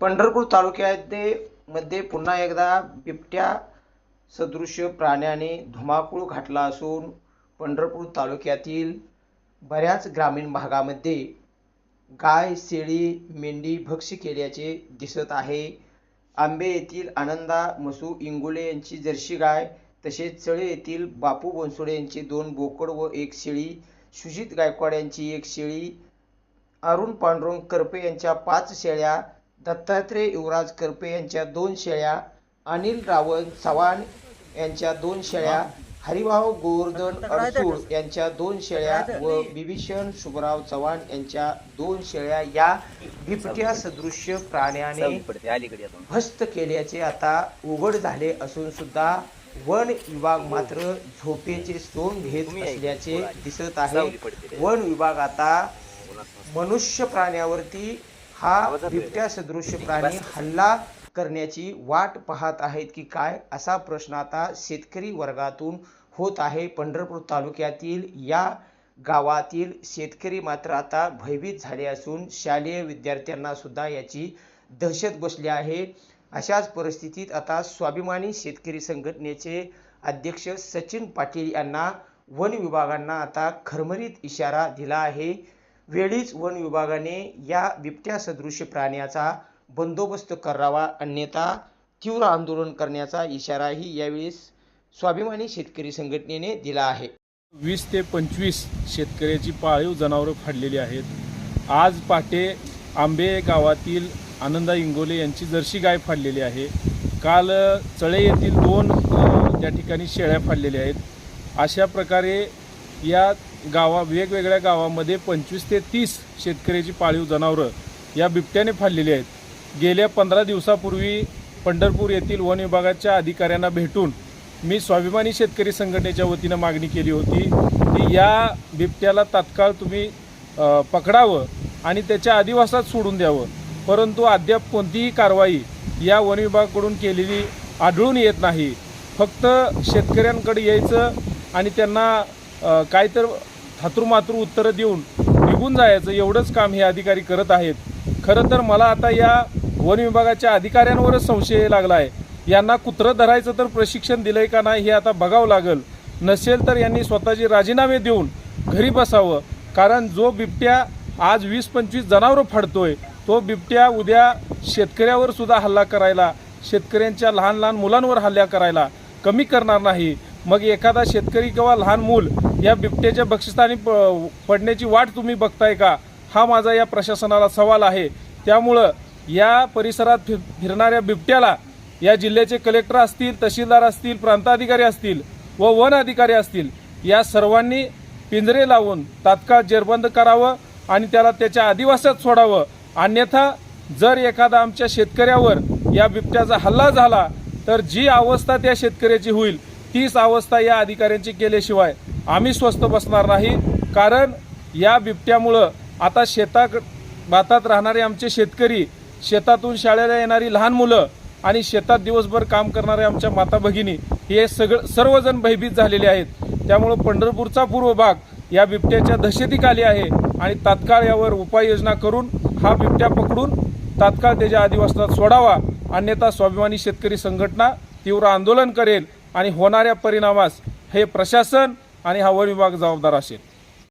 पंढरपूर तालुक्यामध्ये मध्ये पुन्हा एकदा बिबट्या सदृश्य प्राण्याने धुमाकूळ घातला असून पंढरपूर तालुक्यातील बऱ्याच ग्रामीण भागामध्ये गाय शेळी मेंढी भक्ष केल्याचे दिसत आहे. आंबे येथील आनंदा मसू इंगोले यांची जर्सी गाय तसेच चळे येथील बापू बनसोडे यांची दोन बोकड व एक शेळी सुजित गायकवाड यांची एक शेळी अरुण पांडुरंग करपे यांच्या पाच शेळ्या दत्तात्रय युवराज करपे यांच्या दोन शेळ्या अनिल रावण चव्हाण यांच्या दोन शेळ्या हरिभाऊ गोवर्धन अडसूळ यांच्या दोन शेळ्या व बिभीषण शुभराव चव्हाण यांच्या दोन शेळ्या या बिबट्या सदृश्य प्राण्याने भस्त केल्याचे आता उघड झाले असून सुद्धा वन विभाग मात्र झोपेचे सोंग घेत असल्याचे दिसत आहे. वन विभाग आता मनुष्य प्राण्यावरती हा बिबट्या सदृश्य प्राणी हल्ला करण्याची वाट पाहत आहेत की काय असा प्रश्न आता शेतकरी वर्गातून होत आहे. पंढरपूर तालुक्यातील या गावातील शेतकरी मात्र आता भयभीत झाले असून शालेय विद्यार्थ्यांना सुद्धा याची दहशत बसली आहे. अशाच परिस्थितीत आता स्वाभिमानी शेतकरी संघटनेचे अध्यक्ष सचिन पाटील यांना वन विभागांना आता खरमरीत इशारा दिला आहे. वेळीच वन विभागाने या बिबट्या सदृश्य प्राण्याचा बंदोबस्त करावा अन्यथा तीव्र आंदोलन करण्याचा इशाराही यावेळेस स्वाभिमानी शेतकरी संघटनेने दिला आहे. वीस ते पंचवीस शेतकऱ्याची पाळीव जनावरं फाडलेली आहेत. आज पहाटे आंबे गावातील आनंदा इंगोले यांची जर्सी गाय फाडलेली आहे. काल चळे येथील दोन त्या ठिकाणी शेळ्या फाडलेल्या आहेत. अशा प्रकारे या गावा वेगवेगळ्या गावामध्ये पंचवीस ते तीस शेतकऱ्याची पाळीव जनावरं या बिबट्याने फाडलेली आहेत. गेल्या पंधरा दिवसापूर्वी पंढरपूर येथील वन विभागाच्या अधिकाऱ्यांना भेटून मी स्वाभिमानी शेतकरी संघटनेच्या वतीनं मागणी केली होती की या बिबट्याला तात्काळ तुम्ही पकडावं आणि त्याच्या आदिवासात सोडून द्यावं. परंतु अद्याप कोणतीही कारवाई या वन विभागाकडून केलेली आढळून येत नाही. फक्त शेतकऱ्यांकडे यायचं आणि त्यांना काय तर थातूरमातूर उत्तरं देऊन निघून जायचं एवढंच काम हे अधिकारी करत आहेत. खरं तर मला आता या वन विभागाच्या अधिकाऱ्यांवरच संशय लागला आहे. यांना कुत्रं धरायचं तर प्रशिक्षण दिलंय का नाही हे आता बघावं लागेल. नसेल तर यांनी स्वतःचे राजीनामे देऊन घरी बसावं. कारण जो बिबट्या आज वीस पंचवीस जनावरं फाडतोय तो बिबट्या उद्या शेतकऱ्यावर सुद्धा हल्ला करायला शेतकऱ्यांच्या लहान लहान मुलांवर हल्ला करायला कमी करणार नाही. मग एखादा शेतकरी किंवा लहान मूल या बिबट्याच्या बक्षिस्तानी प- पडण्याची वाट तुम्ही बघताय का? हा माझा या प्रशासनाला सवाल आहे. त्यामुळं या परिसरात फिर फिरणाऱ्या बिबट्याला या जिल्ह्याचे कलेक्टर असतील तहसीलदार असतील प्रांताधिकारी असतील व वन अधिकारी असतील या सर्वांनी पिंजरे लावून तात्काळ जेरबंद करावं आणि त्याला त्याच्या आदिवासात सोडावं. अन्यथा जर एखादा आमच्या शेतकऱ्यावर या बिबट्याचा हल्ला झाला तर जी अवस्था त्या शेतकऱ्याची होईल तीच अवस्था या अधिकाऱ्यांची केल्याशिवाय आम्ही स्वस्त बसणार नाही. कारण या बिबट्यामुळं आता शेता भातात राहणारे आमचे शेतकरी शेतातून शाळेला येणारी लहान मुलं आणि शेतात दिवसभर काम करणाऱ्या आमच्या माता भगिनी हे सगळं सर्वजण भयभीत झालेले आहेत. त्यामुळं पंढरपूरचा पूर्व भाग या बिबट्याच्या दहशतीखाली आहे आणि तात्काळ यावर उपाययोजना करून हा बिबट्या पकडून तात्काळ त्याच्या आदिवासात सोडावा. अन्यथा स्वाभिमानी शेतकरी संघटना तीव्र आंदोलन करेल. आणि होणाऱ्या परिणामास हे प्रशासन आणि हा वन विभाग जबाबदार असेल.